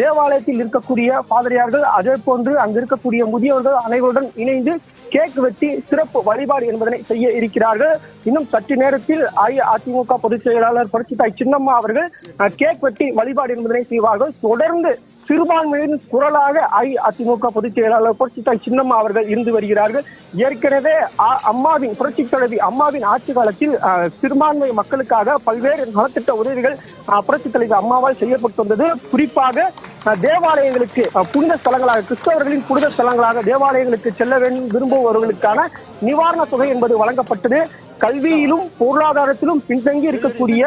தேவாலயத்தில் இருக்கக்கூடிய பாதிரியார்கள் அதே போன்று அங்கு இருக்கக்கூடிய முதியவர்கள் அனைவருடன் இணைந்து கேக் வெட்டி சிறப்பு வழிபாடு என்பதனை செய்ய இருக்கிறார்கள். இன்னும் சற்று நேரத்தில் அஇஅதிமுக பொதுச் செயலாளர் புரட்சித்தாய் சின்னம்மா அவர்கள் கேக் வெட்டி வழிபாடு என்பதனை செய்வார்கள். தொடர்ந்து சிறுபான்மையின் குரலாக அஇஅதிமுக பொதுச் செயலாளர் புரட்சித்தாய் சின்னம்மா அவர்கள் இருந்து வருகிறார்கள். ஏற்கனவே அம்மாவின் புரட்சி தலைவி அம்மாவின் ஆட்சி காலத்தில் சிறுபான்மை மக்களுக்காக பல்வேறு நலத்திட்ட உதவிகள் புரட்சி தலைவி அம்மாவால் செய்யப்பட்டு வந்தது. குறிப்பாக தேவாலயங்களுக்கு புனித ஸ்தலங்களாக கிறிஸ்தவர்களின் புனித ஸ்தலங்களாக தேவாலயங்களுக்கு செல்ல வேண்டும் விரும்புபவர்களுக்கான நிவாரண தொகை என்பது வழங்கப்பட்டது. கல்வியிலும் பொருளாதாரத்திலும் பின்தங்கி இருக்கக்கூடிய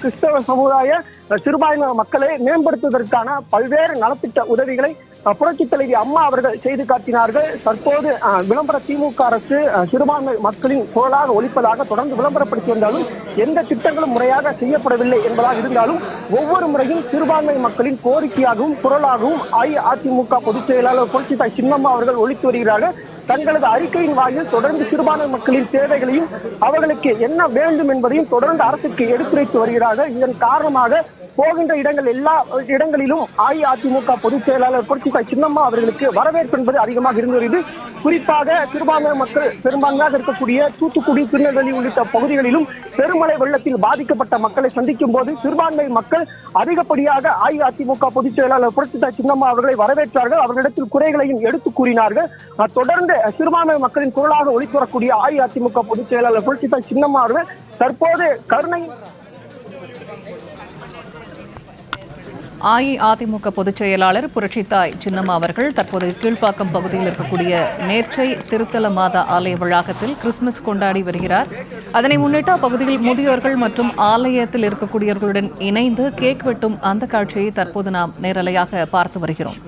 கிறிஸ்தவ சமுதாய சிறுபான்மை மக்களை மேம்படுத்துவதற்கான பல்வேறு நலத்திட்ட உதவிகளை அஹ், புரட்சித் தலைவி அம்மா அவர்கள் செய்து காட்டினார்கள். தற்போது விளம்பர திமுக அரசு சிறுபான்மை மக்களின் குரலாக ஒலிப்பதாக தொடர்ந்து விளம்பரப்படுத்தி வந்தாலும் எந்த திட்டங்களும் முறையாக செய்யப்படவில்லை என்பதாக இருந்தாலும் ஒவ்வொரு முறையும் சிறுபான்மை மக்களின் கோரிக்கையாகவும் குரலாகவும் அஇஅதிமுக பொதுச் செயலாளர் புரட்சித்தாய் சின்னம்மா அவர்கள் ஒழித்து வருகிறார்கள். தங்களது அறிக்கையின் வாயில் தொடர்ந்து சிறுபான்மை மக்களின் தேவைகளையும் அவர்களுக்கு என்ன வேண்டும் என்பதையும் தொடர்ந்து அரசுக்கு எடுத்துரைத்து வருகிறார்கள். இதன் காரணமாக போகின்ற இடங்கள் எல்லா இடங்களிலும் அஇஅதிமுக பொதுச் செயலாளர் புரட்சித்தாய் சின்னம்மா அவர்களுக்கு வரவேற்பு என்பது அதிகமாக இருந்து வருகிறது. குறிப்பாக சிறுபான்மை மக்கள் பெரும்பான்மையாக இருக்கக்கூடிய தூத்துக்குடி திருநெல்வேலி உள்ளிட்ட பகுதிகளிலும் பெருமழை வெள்ளத்தில் பாதிக்கப்பட்ட மக்களை சந்திக்கும் போது சிறுபான்மை மக்கள் அதிகப்படியாக அஇஅதிமுக பொதுச் செயலாளர் புரட்சித்தாய் சின்னம்மா அவர்களை வரவேற்றார்கள். அவர்களிடத்தில் குறைகளையும் எடுத்து கூறினார்கள். தொடர்ந்து சிறுபான்மை மக்களின் குரலாக ஒளித்து வரக்கூடிய அஇஅதிமுக பொதுச் செயலாளர் புரட்சிதாய் சின்னம்மா அவர்கள் தற்போது கருணை அஇஅதிமுக பொதுச் செயலாளர் புரட்சித்தாய் சின்னம்மா அவர்கள் தற்போது கீழ்ப்பாக்கம் பகுதியில் இருக்கக்கூடிய நேர்ச்சை திருத்தல மாதா ஆலய வளாகத்தில் கிறிஸ்துமஸ் கொண்டாடி வருகிறார். அதனை முன்னிட்டு அப்பகுதியில் முதியோர்கள் மற்றும் ஆலயத்தில் இருக்கக்கூடியவர்களுடன் இணைந்து கேக் வெட்டும் அந்த காட்சியை தற்போது நாம் நேரலையாக பார்த்து வருகிறோம்.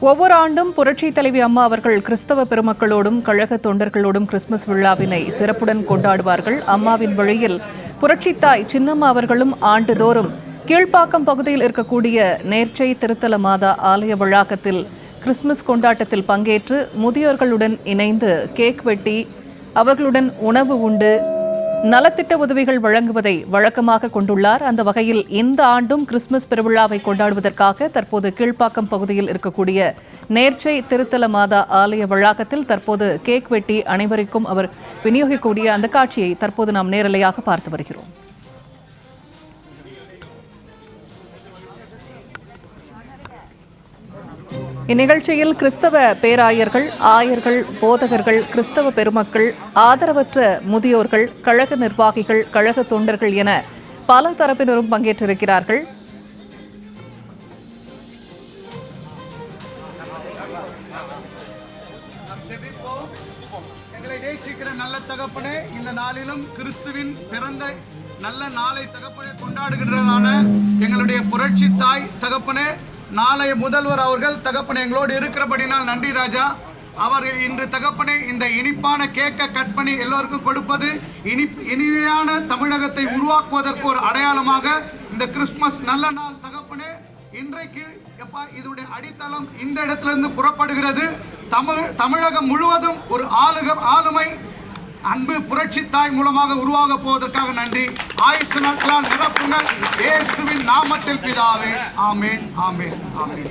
ஒவ்வொரு ஆண்டும் புரட்சி தலைவி அம்மா அவர்கள் கிறிஸ்தவ பெருமக்களோடும் கழக தொண்டர்களோடும் கிறிஸ்துமஸ் விழாவினை சிறப்புடன் கொண்டாடுவார்கள். அம்மாவின் வழியில் புரட்சித்தாய் சின்னம்மா அவர்களும் ஆண்டுதோறும் கீழ்ப்பாக்கம் பகுதியில் இருக்கக்கூடிய நேர்ச்சை திருத்தல மாதா ஆலய வளாகத்தில் கிறிஸ்துமஸ் கொண்டாட்டத்தில் பங்கேற்று முதியோர்களுடன் இணைந்து கேக் வெட்டி அவர்களுடன் உணவு உண்டு நலத்திட்ட உதவிகள் வழங்குவதை வழக்கமாக கொண்டுள்ளார். அந்த வகையில் இந்த ஆண்டும் கிறிஸ்துமஸ் பெருவிழாவை கொண்டாடுவதற்காக தற்போது கீழ்ப்பாக்கம் பகுதியில் இருக்கக்கூடிய நேர்ச்சை திருத்தல மாதா ஆலய வளாகத்தில் தற்போது கேக் வெட்டி அனைவருக்கும் அவர் விநியோகிக்கக்கூடிய அந்த காட்சியை தற்போது நாம் நேரலையாக பார்த்து வருகிறோம். இந்நிகழ்ச்சியில் கிறிஸ்தவ பேராயர்கள் ஆயர்கள் போதகர்கள் கிறிஸ்தவ பெருமக்கள் ஆதரவற்ற முதியோர்கள் கழக நிர்வாகிகள் கழக தொண்டர்கள் என பல தரப்பினரும் பங்கேற்றிருக்கிறார்கள். எங்களை நல்ல தகப்பனே இந்த நாளிலும் கிறிஸ்துவின் பிறந்த நல்ல நாளை தகப்பனே கொண்டாடுகின்றதான எங்களுடைய புரட்சி தாய் தகப்பனே நாளைய முதல்வர் அவர்கள் தகப்பனை எங்களோடு இருக்கிறபடினால் நன்றி ராஜா. அவர் இன்று தகப்பனை இந்த இனிப்பான கேக்கை கட் பண்ணி எல்லோருக்கும் கொடுப்பது இனி இனிமையான தமிழகத்தை உருவாக்குவதற்கு ஒரு அடையாளமாக இந்த கிறிஸ்துமஸ் நல்ல நாள் தகப்பனே இன்றைக்கு எப்பா இதனுடைய அடித்தளம் இந்த இடத்துல இருந்து புறப்படுகிறது. தமிழ் தமிழகம் முழுவதும் ஒரு ஆளுக ஆளுமை அன்பு புரட்சி தாய் மூலமாக உருவாக போவதற்காக நன்றி. ஆயுசு நாட்களால் நிரப்புங்கள். இயேசுவின் நாமத்தில் பிதாவே. ஆமேன் ஆமேன் ஆமேன்.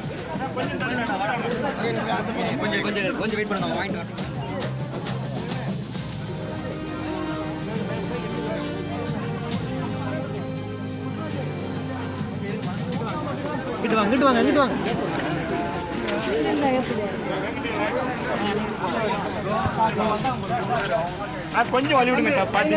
கொஞ்சம் கொஞ்சம் வெயிட் பண்ணுங்க வாங்கிட்டு வரேன். இங்கிட்டு வாங்க இங்கிட்டு வாங்க இங்கிட்டு வாங்க கொஞ்சம் வழி விடுங்க பாட்டி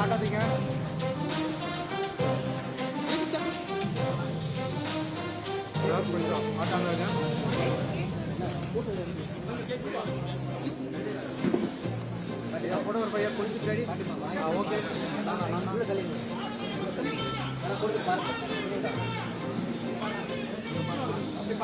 ஆட்டாதீங்க ஆட்டாங்க கூட ஒரு பையன் கொடுத்துட்டு ஓகே. நான் நல்ல கல்யாணம் கொடுத்து பாருங்க அப்படி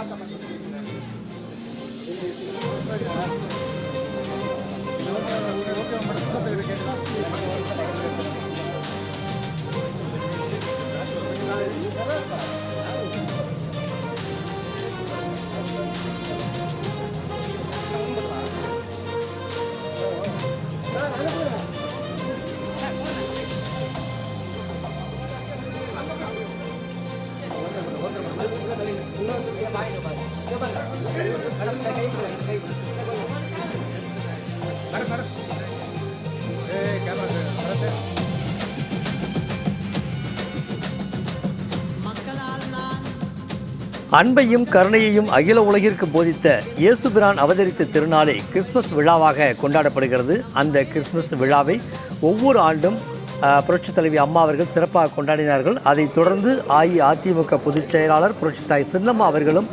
அன்பையும் கருணையையும் அகில உலகிற்கு போதித்த இயேசுபிரான் அவதரித்த திருநாளை கிறிஸ்மஸ் விழாவாக கொண்டாடப்படுகிறது. அந்த கிறிஸ்மஸ் விழாவை ஒவ்வொரு ஆண்டும் அஹ், புரட்சித் தலைவி அம்மா அவர்கள் சிறப்பாக கொண்டாடினார்கள். அதைத் தொடர்ந்து அஇஅதிமுக பொதுச் செயலாளர் புரட்சித் தாய் சின்னம்மா அவர்களும்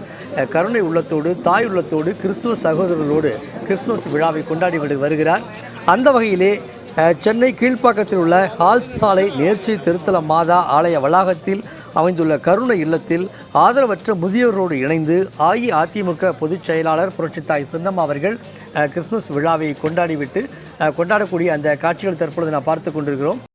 கருணை உள்ளத்தோடு தாய் உள்ளத்தோடு கிறிஸ்துவ சகோதரர்களோடு கிறிஸ்துமஸ் விழாவை கொண்டாடி விட்டு வருகிறார். அந்த வகையிலே சென்னை கீழ்ப்பாக்கத்தில் உள்ள ஹால்ஸ் சாலை நேர்ச்சி திருத்தல மாதா ஆலய வளாகத்தில் அமைந்துள்ள கருணை இல்லத்தில் ஆதரவற்ற முதியோரோடு இணைந்து அஇஅதிமுக பொதுச் செயலாளர் புரட்சித்தாய் சின்னம்மா அவர்கள் கிறிஸ்துமஸ் விழாவை கொண்டாடிவிட்டு கொண்டாடக்கூடிய அந்த காட்சிகள் தற்பொழுது நாம் பார்த்து கொண்டிருக்கிறோம்.